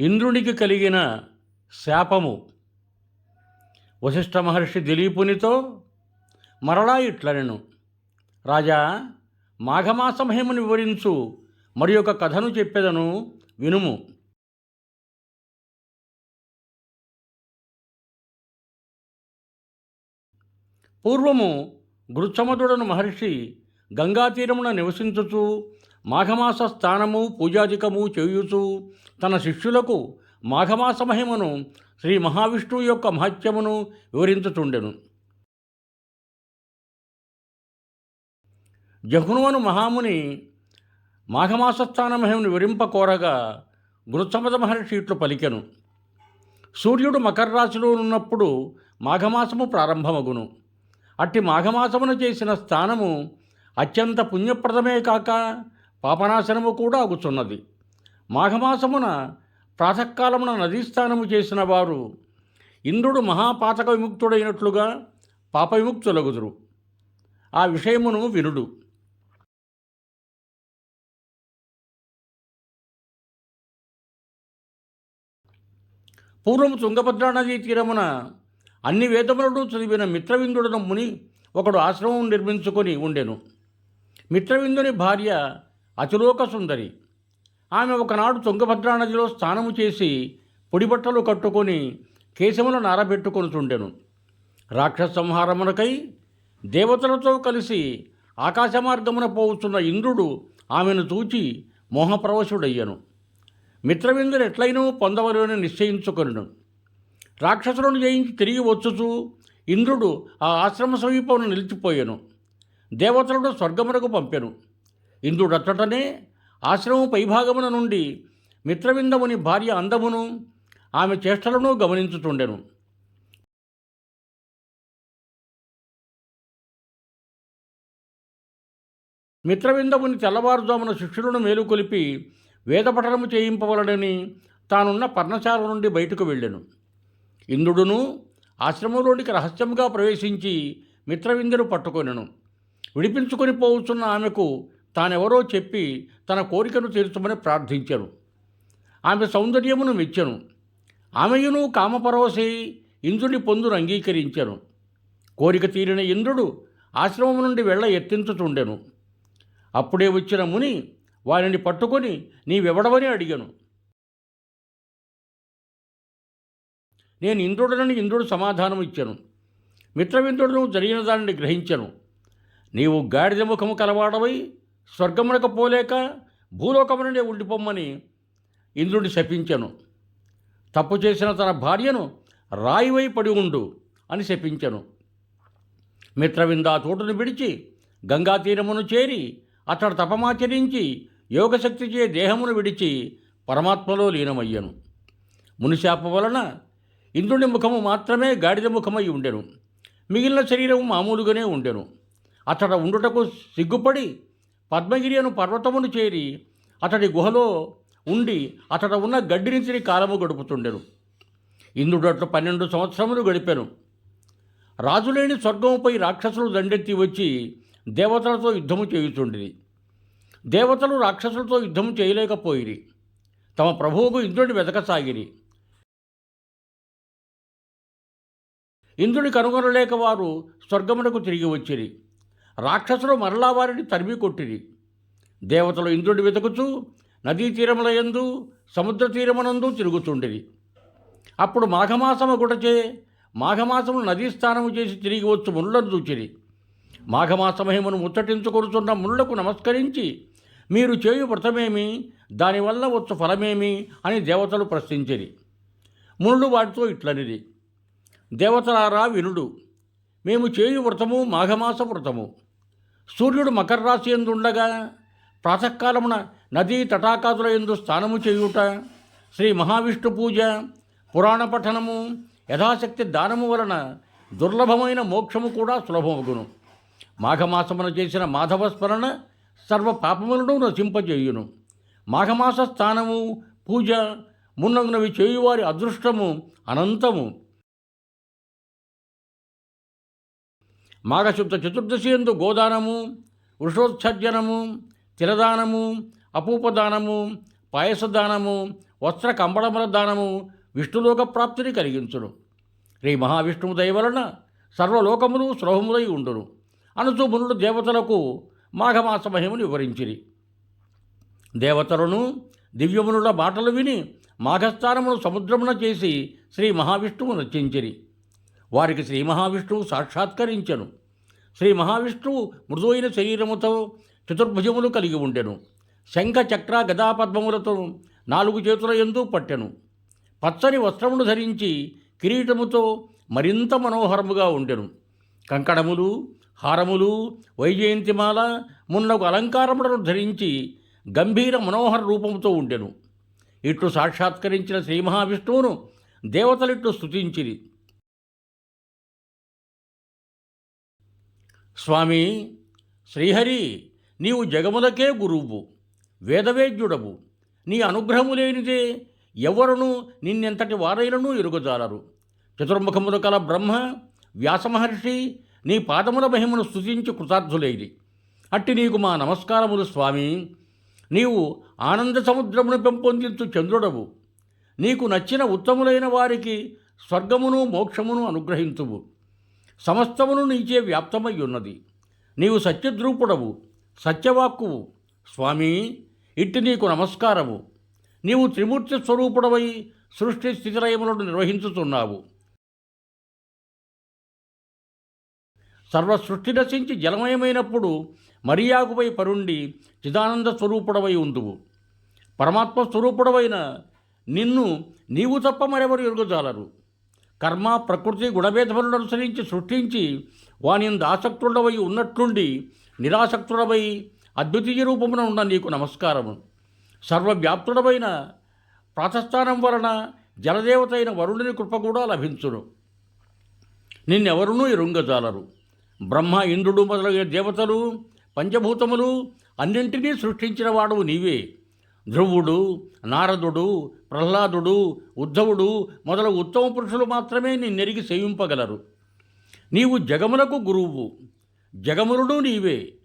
ఇంద్రునికి కలిగిన శాపము. వశిష్ఠ మహర్షి దిలీపునితో మరలా ఇట్లనెను. రాజా మాఘమాసమహిమను వివరించు మరి ఒక కథను చెప్పెదను వినుము. పూర్వము గృత్సమదుడను మహర్షి గంగాతీరమున నివసించుచు మాఘమాస స్థానము పూజాధికము చేయుచు తన శిష్యులకు మాఘమాస మహిమను శ్రీ మహావిష్ణువు యొక్క మహత్యమును వివరించుచుండెను. జహ్నువను మహాముని మాఘమాస స్థాన మహిమను వివరింప కోరగా గృత్సమద మహర్షి ఇట్లు పలికెను. సూర్యుడు మకర రాశిలో ఉన్నప్పుడు మాఘమాసము ప్రారంభమగును. అట్టి మాఘమాసమును చేసిన స్థానము అత్యంత పుణ్యప్రదమే కాక పాపనాశనము కూడా అగుచున్నది మాఘమాసమున ప్రాతకాలమున నదీస్థానము చేసిన వారు ఇంద్రుడు మహాపాతక విముక్తుడైనట్లుగా పాప విముక్తులగుదురు ఆ విషయమును వినుడు. పూర్వం తుంగభద్రా నదీ తీరమున అన్ని వేదములను చదివిన మిత్రవిందుడను ముని ఒకడు ఆశ్రమం నిర్మించుకొని ఉండెను. మిత్రవిందుని భార్య అతిలోక సుందరి. ఆమె ఒకనాడు తుంగభద్రా నదిలో స్నానము చేసి పొడిబట్టలు కట్టుకొని కేశములను నారబెట్టుకొని చుండెను. రాక్షస సంహారమునకై దేవతలతో కలిసి ఆకాశ మార్గమున పోవుచున్న ఇంద్రుడు ఆమెను చూచి మోహప్రవశుడయ్యను. మిత్రవిందులు ఎట్లయినూ పొందవలని నిశ్చయించుకొనను. రాక్షసులను జయించి తిరిగి వచ్చుచు ఇంద్రుడు ఆ ఆశ్రమ సమీపమును నిలిచిపోయాను. దేవతలను స్వర్గమునకు పంపెను. ఇంద్రుడట్టటనే ఆశ్రమం పైభాగమున నుండి మిత్రవిందముని భార్య అందమును ఆమె చేష్టలను గమనించుచుండెను. మిత్రవిందముని తెల్లవారుజామున శిష్యులను మేలుకొలిపి వేదపఠనము చేయింపవలడని తానున్న పర్ణశాల నుండి బయటకు వెళ్ళెను. ఇంద్రుడును ఆశ్రమంలోనికి రహస్యంగా ప్రవేశించి మిత్రవిందును పట్టుకొనెను. విడిపించుకొని పోవచ్చున్న ఆమెకు తానెవరో చెప్పి తన కోరికను తీర్చమని ప్రార్థించను. ఆమె సౌందర్యమును మెచ్చెను. ఆమెయును కామపరవశై ఇంద్రుని పొందును అంగీకరించెను. కోరిక తీరిన ఇంద్రుడు ఆశ్రమం నుండి వెళ్ళ ఎత్తించుచుండెను అప్పుడే వచ్చిన ముని వారిని పట్టుకొని నీవెవడవని అడిగాను. నేను ఇంద్రుడనని ఇంద్రుడు సమాధానం ఇచ్చాను మిత్రవింద్రుడును జరిగిన దానిని గ్రహించను. నీవు గాడిద ముఖము కలవాడవై స్వర్గమునకు పోలేక భూలోకము నుండి ఉండిపోమ్మని ఇంద్రుడిని శపించను. తప్పు చేసిన తన భార్యను రాయివై పడి ఉండు అని శపించను. మిత్రవింద తోటను విడిచి గంగా తీరమును చేరి అతడు తపమాచరించి యోగశక్తిచే దేహమును విడిచి పరమాత్మలో లీనమయ్యను. మునిశాప వలన ఇంద్రుని ముఖము మాత్రమే గాడిద ముఖమై ఉండెను. మిగిలిన శరీరం మామూలుగానే ఉండెను. అతడ ఉండుటకు సిగ్గుపడి పద్మగిరి అను పర్వతమును చేరి అతడి గుహలో ఉండి అతడ ఉన్న గడ్డి నుంచి కాలము గడుపుతుండెను. ఇంద్రుడు అట్లు పన్నెండు సంవత్సరములు గడిపాను. రాజులేని స్వర్గముపై రాక్షసులు దండెత్తి వచ్చి దేవతలతో యుద్ధము చేయుచుండిరి. దేవతలు రాక్షసులతో యుద్ధము చేయలేకపోయిరి. తమ ప్రభువుకు ఇంద్రుడిని వెతకసాగిరి ఇంద్రుని కనుగొనలేక వారు స్వర్గమునకు తిరిగి వచ్చిరి. రాక్షసులు మరలా వారిని తరిమి కొట్టిరి. దేవతలు ఇంద్రుడి వెతుకుచూ నదీ తీరముల యందు సముద్ర తీరమునందు తిరుగుతుండిరి. అప్పుడు మాఘమాసము గుటచే మాఘమాసము నదీ స్నానము చేసి తిరిగి వచ్చు మునులను చూచిరి. మాఘమాస మహిమను ముచ్చటించుకొనుచున్న మునులకు నమస్కరించి మీరు చేయు వ్రతమేమి దానివల్ల వచ్చు ఫలమేమి అని దేవతలు ప్రశ్నించిరి. మునులు వాటితో ఇట్లనిది దేవతలారా వినుడు మేము చేయు వ్రతము మాఘమాస వ్రతము. సూర్యుడు మకర రాశి ఎందు ఉండగా ప్రాతకాలమున నదీ తటాకాదుల ఎందు స్నానము చేయుట శ్రీ మహావిష్ణు పూజ పురాణ పఠనము యథాశక్తి దానము వలన దుర్లభమైన మోక్షము కూడా సులభమగును. మాఘమాసమున చేసిన మాధవ స్మరణ సర్వ పాపములను నశింపజేయును. మాఘమాస స్థానము పూజ మున్నగునవి చేయువారి అదృష్టము అనంతము. మాఘశుద్ధ చతుర్దశి ఎందు గోదానము వృషోత్సర్జనము తిరదానము అపూపదానము పాయసదానము వస్త్ర కంబళముల దానము విష్ణులోక ప్రాప్తిని కలిగించును. శ్రీ మహావిష్ణువు దయ వలన సర్వలోకములు సులభములై ఉండును. అనుచు మునుడు దేవతలకు మాఘమాస మహిమను వివరించిరి. దేవతలను దివ్యమునుల మాటలు విని మాఘస్థానమును సముద్రమున చేసి శ్రీ మహావిష్ణువు నర్చించిరి వారికి శ్రీ మహావిష్ణువు సాక్షాత్కరించెను. శ్రీ మహావిష్ణువు మృదువైన శరీరముతో చతుర్భుజములు కలిగి ఉండెను. శంఖ చక్ర గదాపద్మములతో నాలుగు చేతుల ఎందు పట్టెను. పచ్చని వస్త్రమును ధరించి కిరీటముతో మరింత మనోహరముగా ఉండెను. కంకణములు హారములు వైజయంతిమాల మున్నకు అలంకారములను ధరించి గంభీర మనోహర రూపముతో ఉండెను. ఇట్లు సాక్షాత్కరించిన శ్రీ మహావిష్ణువును దేవతలిట్లు స్థుతించిరి స్వామి శ్రీహరి నీవు జగములకే గురువు వేదవేద్యుడవు. నీ అనుగ్రహము లేనిదే ఎవరును నిన్నెంతటి వారైనను ఎరుగజాలరు. చతుర్ముఖములు కల బ్రహ్మ వ్యాసమహర్షి నీ పాదముల మహిమను స్థుతించి కృతార్థులైది అట్టి నీకు మా నమస్కారములు స్వామి. నీవు ఆనంద సముద్రమును పెంపొందించు చంద్రుడవు. నీకు నచ్చిన ఉత్తములైన వారికి స్వర్గమును మోక్షమును అనుగ్రహించువు సమస్తమును నీచే వ్యాప్తమై ఉన్నది. నీవు సత్యద్రూపుడవు సత్యవాక్కువు. స్వామి ఇట్టి నీకు నమస్కారము. నీవు త్రిమూర్తి స్వరూపుడవై సృష్టి స్థితిలయములను నిర్వహించుతున్నావు సర్వ సృష్టి నశించి జలమయమైనప్పుడు మరియాగుపై పరుండి చిదానంద స్వరూపుడవై ఉందువు. పరమాత్మ స్వరూపుడవైన నిన్ను నీవు తప్ప మరెవరు ఎరుగుజాలరు. కర్మ ప్రకృతి గుణభేదములను అనుసరించి సృష్టించి వానింద ఆసక్తుడవై ఉన్నట్లుండి నిరాసక్తుడవై అద్వితీయ రూపమున ఉన్న నీకు నమస్కారము. సర్వవ్యాప్తుడమైన ప్రాతస్థానం వలన జలదేవతైన వరుణుని కృప కూడా లభించును. నిన్నెవరునూ ఇరుంగజాలరు. బ్రహ్మ ఇంద్రుడు మొదలైన దేవతలు పంచభూతములు అన్నింటినీ సృష్టించిన వాడు నీవే. ధ్రువుడు నారదుడు ప్రహ్లాదుడు ఉద్ధవుడు మొదలగు ఉత్తమ పురుషులు మాత్రమే నిన్నెరిగి సేవింపగలరు నీవు జగములకు గురువు జగమురుడు నీవే.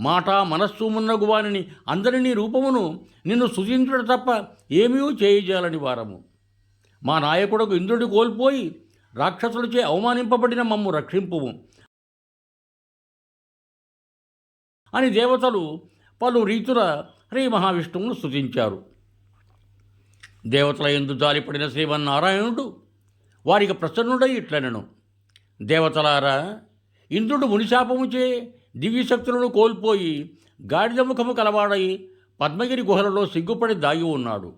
మాట మనస్సు మున్నగు వానిని అందరినీ రూపమును నిన్ను సుచించుట తప్ప ఏమీ చేయజాలని వారము. మా నాయకుడకు ఇంద్రుడి కోల్పోయి రాక్షసులచే అవమానింపబడిన మమ్ము రక్షింపుము. అని దేవతలు పలు రీతుల శ్రీ మహావిష్ణువును స్థుతించారు దేవతల ఎందు జాలిపడిన శ్రీమన్నారాయణుడు వారికి ప్రసన్నుడై ఇట్లనెను. దేవతలారా ఇంద్రుడు మునిశాపముచే దివ్యశక్తులను కోల్పోయి గాడిద ముఖము కలవాడై పద్మగిరి గుహలలో సిగ్గుపడి దాగి ఉన్నాడు.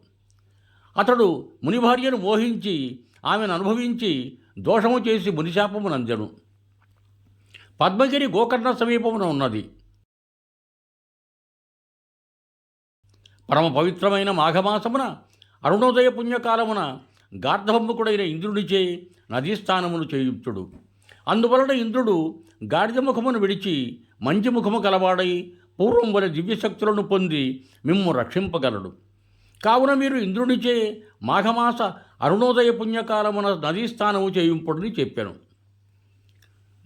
అతడు మునిభార్యను మోహించి ఆమెను అనుభవించి దోషము చేసి మునిశాపము నందెను పద్మగిరి గోకర్ణ సమీపమున ఉన్నది. పరమ పవిత్రమైన మాఘమాసమున అరుణోదయ పుణ్యకాలమున గార్ధబొమ్మకుడైన ఇంద్రుడిచే నదీస్థానమును చేయుక్తుడు అందువలన ఇంద్రుడు గాడిదముఖమును విడిచి మంచి ముఖము కలవాడై పూర్వం వలె దివ్యశక్తులను పొంది మిమ్ము రక్షింపగలడు. కావున మీరు ఇంద్రునిచే మాఘమాస అరుణోదయ పుణ్యకాలమున నదీస్థానము చేయింపుడని చెప్పాను.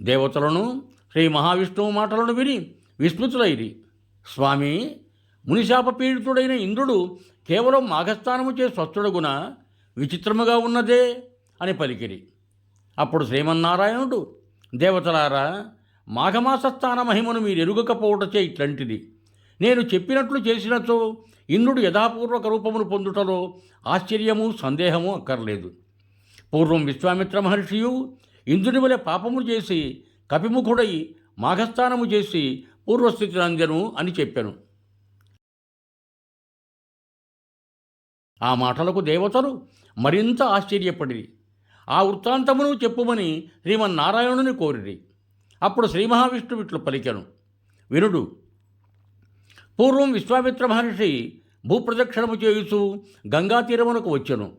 దేవతలను శ్రీ మహావిష్ణువు మాటలను విని విస్మృతులైరి. స్వామి మునిశాప పీడితుడైన ఇంద్రుడు కేవలం మాఘస్థానము చే స్వస్థుడగున? విచిత్రముగా ఉన్నదే అని పలికిరి. అప్పుడు శ్రీమన్నారాయణుడు దేవతలారా మాఘమాస స్థాన మహిమను మీరు ఎరుగకపోవటచే ఇట్లాంటిది. నేను చెప్పినట్లు చేసినచో ఇంద్రుడు యథాపూర్వక రూపమును పొందుటలో ఆశ్చర్యము సందేహము అక్కర్లేదు. పూర్వం విశ్వామిత్ర మహర్షియు ఇంద్రుని వలె పాపము చేసి కపిముఖుడై మాఘస్థానము చేసి పూర్వస్థితి నందెను అని చెప్పాను. ఆ మాటలకు దేవతలు మరింత ఆశ్చర్యపడిరి. ఆ వృత్తాంతమును చెప్పుమని శ్రీమన్నారాయణుని కోరిరి. అప్పుడు శ్రీ మహావిష్ణువు ఇట్లు పలికెను. వినుడు పూర్వం విశ్వామిత్ర మహర్షి భూప్రదక్షిణము చేయుచు గంగా తీరమునకు వచ్చెను.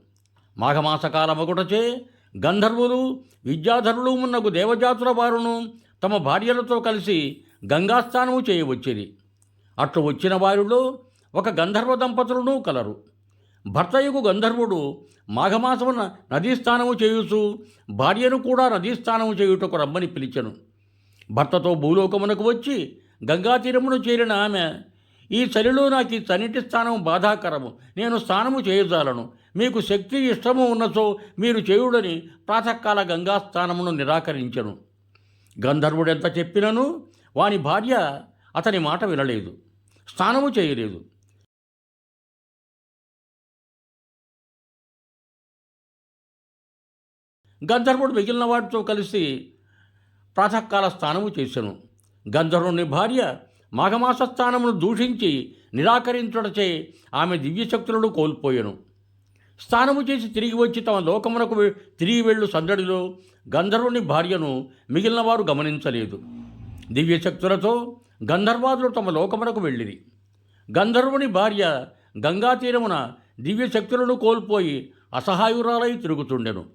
మాఘమాసకాలమొకటచే గంధర్వులు విద్యాధరులు మున్నగు దేవజాతుల వారును తమ భార్యలతో కలిసి గంగాస్థానము చేయవచ్చిరి. అట్లు వచ్చిన వారిలో ఒక గంధర్వ దంపతులను కలరు. భర్తయుగు గంధర్వుడు మాఘమాసమున నదీ స్నానము చేయుచు భార్యను కూడా నదీ స్నానము చేయుటకు రమ్మని పిలిచెను. భర్తతో భూలోకమునకు వచ్చి గంగా తీరమును చేరిన ఆమె ఈ చలిలో నాకు ఈ చనిటి స్థానం బాధాకరము నేను స్నానము చేయజాలను. మీకు శక్తి ఇష్టము ఉన్నచో మీరు చేయుడని ప్రాతకాల గంగా స్థానమును నిరాకరించెను. గంధర్వుడెంత చెప్పినను వాని భార్య అతని మాట వినలేదు. స్నానము చేయలేదు. గంధర్వుడు మిగిలిన వాటితో కలిసి ప్రాతకాల స్నానము చేసెను. గంధర్వుని భార్య మాఘమాస స్థానమును దూషించి నిరాకరించుటచే ఆమె దివ్యశక్తులను కోల్పోయాను. స్నానము చేసి తిరిగి వచ్చి తమ లోకమునకు తిరిగి వెళ్ళు సందడిలో గంధర్వుని భార్యను మిగిలిన వారు గమనించలేదు. దివ్యశక్తులతో గంధర్వాదులు తమ లోకమునకు వెళ్ళిరి. గంధర్వుని భార్య గంగా తీరమున దివ్యశక్తులను కోల్పోయి అసహాయురాలై తిరుగుతుండెను.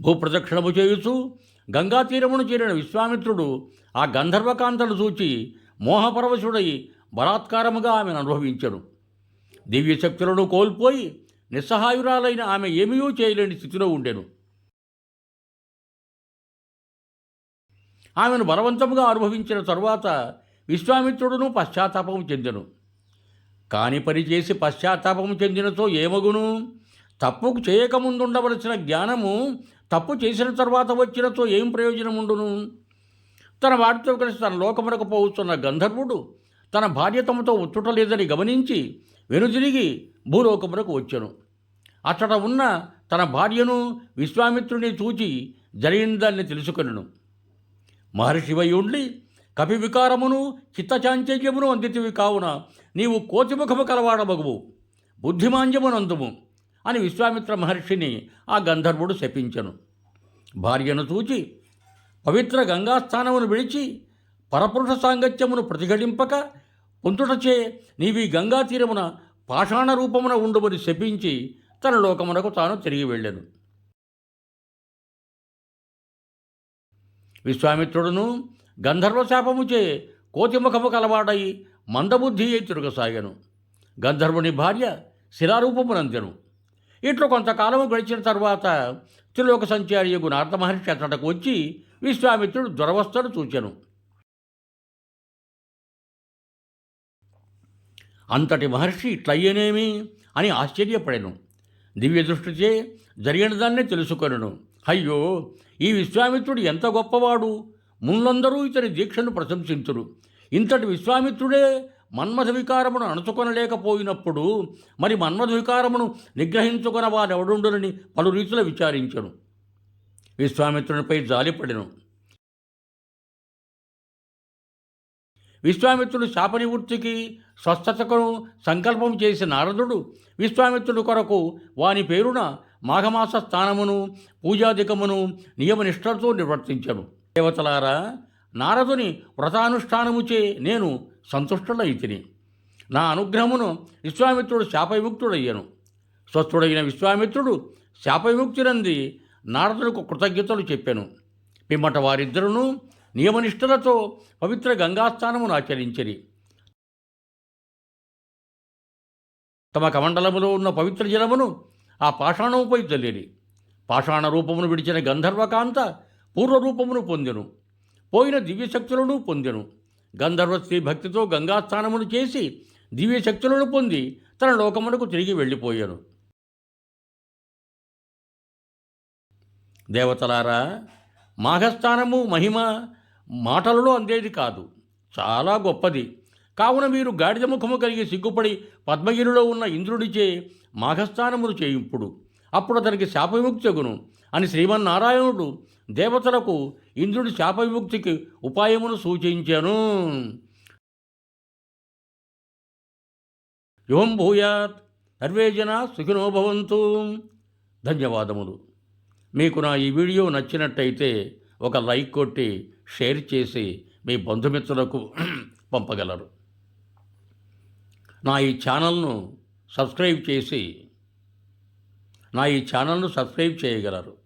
భూప్రదక్షిణము చేయుచు గంగా తీరమును చేరిన విశ్వామిత్రుడు ఆ గంధర్వకాంతను చూచి మోహపరవశుడై బలాత్కారముగా ఆమెను అనుభవించెను. దివ్యశక్తులను కోల్పోయి నిస్సహాయురాలైన ఆమె ఏమీయూ చేయలేని స్థితిలో ఉండెను. ఆమెను బలవంతముగా అనుభవించిన తరువాత విశ్వామిత్రుడును పశ్చాత్తాపము చెందెను. కాని పని చేసి పశ్చాత్తాపము చెందినతో ఏమగును? తప్పుకు చేయకముందుండవలసిన జ్ఞానము తప్పు చేసిన తర్వాత వచ్చినతో ఏం ప్రయోజనం ఉండును తన వాటితో కలిసి తన లోకమునకు పోవుతున్న గంధర్వుడు తన భార్య తమతో ఉచ్చుటలేదని గమనించి వెనుదిరిగి భూలోకమునకు వచ్చెను. అచ్చట ఉన్న తన భార్యను విశ్వామిత్రుని చూచి జరిగిందాన్ని తెలుసుకొనెను. మహర్షివై ఉండి కపి వికారమును చిత్తచాంచల్యమును అందితివి కావున నీవు కోతిముఖము కలవాడమగువు. బుద్ధిమాంద్యమునందుము. అని విశ్వామిత్ర మహర్షిని ఆ గంధర్వుడు శపించెను. భార్యను చూచి పవిత్ర గంగాస్థానమును విడిచి పరపురుష సాంగత్యమును ప్రతిఘటింపక పొంతుటచే నీవి గంగా తీరమున పాషాణ రూపమున ఉండుమని శపించి తన లోకమునకు తాను తిరిగి వెళ్ళెను. విశ్వామిత్రుడును గంధర్వశాపముచే కోతిముఖము కలవాడై మందబుద్ధి అయి తిరగసాగాను. గంధర్వుని భార్య శిలారూపమునందెను. ఇట్లు కొంతకాలము గడిచిన తర్వాత త్రిలోక సంచారియగు నారద మహర్షి అతడకు వచ్చి విశ్వామిత్రుడు దురవస్థను చూచెను. అంతటి మహర్షి ఇట్లయ్యనేమి అని ఆశ్చర్యపడెను. దివ్య దృష్టిచే జరిగిన దాన్నే తెలుసుకొనెను. అయ్యో ఈ విశ్వామిత్రుడు ఎంత గొప్పవాడు! ముందందరూ ఇతని దీక్షను ప్రశంసించురు. ఇంతటి విశ్వామిత్రుడే మన్మథ వికారమును అణుచుకొనలేకపోయినప్పుడు మరి మన్మథ వికారమును నిగ్రహించుకున్న వారెవడుండునని పలు రీతుల విచారించను. విశ్వామిత్రునిపై జాలిపడెను. విశ్వామిత్రుడు శాపనివృత్తికి స్వస్థతకును సంకల్పం చేసిన నారదుడు విశ్వామిత్రుడు కొరకు వాని పేరున మాఘమాస స్థానమును పూజాధికమును నియమనిష్టలతో నిర్వర్తించను. దేవతలారా నారదుని వ్రతానుష్ఠానముచే నేను సంతుష్టుడైతిని. నా అనుగ్రహమును విశ్వామిత్రుడు శాపవిముక్తుడయ్యను. స్వస్థుడైన విశ్వామిత్రుడు శాపవిముక్తినంది నారదులకు కృతజ్ఞతలు చెప్పాను. పిమ్మట వారిద్దరును నియమనిష్టలతో పవిత్ర గంగాస్థానమును ఆచరించిరి. తమ కమండలములో ఉన్న పవిత్ర జలమును ఆ పాషాణముపై చల్లిరి పాషాణ రూపమును విడిచిన గంధర్వకాంత పూర్వరూపమును పొందెను. పోయిన దివ్యశక్తులను పొందెను. గంధర్వ స్త్రీ భక్తితో గంగాస్థానమును చేసి దివ్యశక్తులను పొంది తన లోకమునకు తిరిగి వెళ్ళిపోయాను. దేవతలారా మాఘస్థానము మహిమ మాటలలో అందేది కాదు. చాలా గొప్పది. కావున మీరు గాడిద ముఖము కలిగి సిగ్గుపడి పద్మగిరిలో ఉన్న ఇంద్రుడిచే మాఘస్థానమును చేయింపుడు. అప్పుడు అతనికి శాపవిముక్తగును అని శ్రీమన్నారాయణుడు దేవతలకు ఇంద్రుడి శాప విముక్తికి ఉపాయమును సూచించాను. యువం భూయాత్ సర్వే జన సుఖినో భవంతు. ధన్యవాదములు. మీకు నా ఈ వీడియో నచ్చినట్టయితే ఒక లైక్ కొట్టి షేర్ చేసి మీ బంధుమిత్రులకు పంపగలరు. నా ఈ ఛానల్ను సబ్స్క్రైబ్ చేసి నా ఈ ఛానల్ను సబ్స్క్రైబ్ చేయగలరు.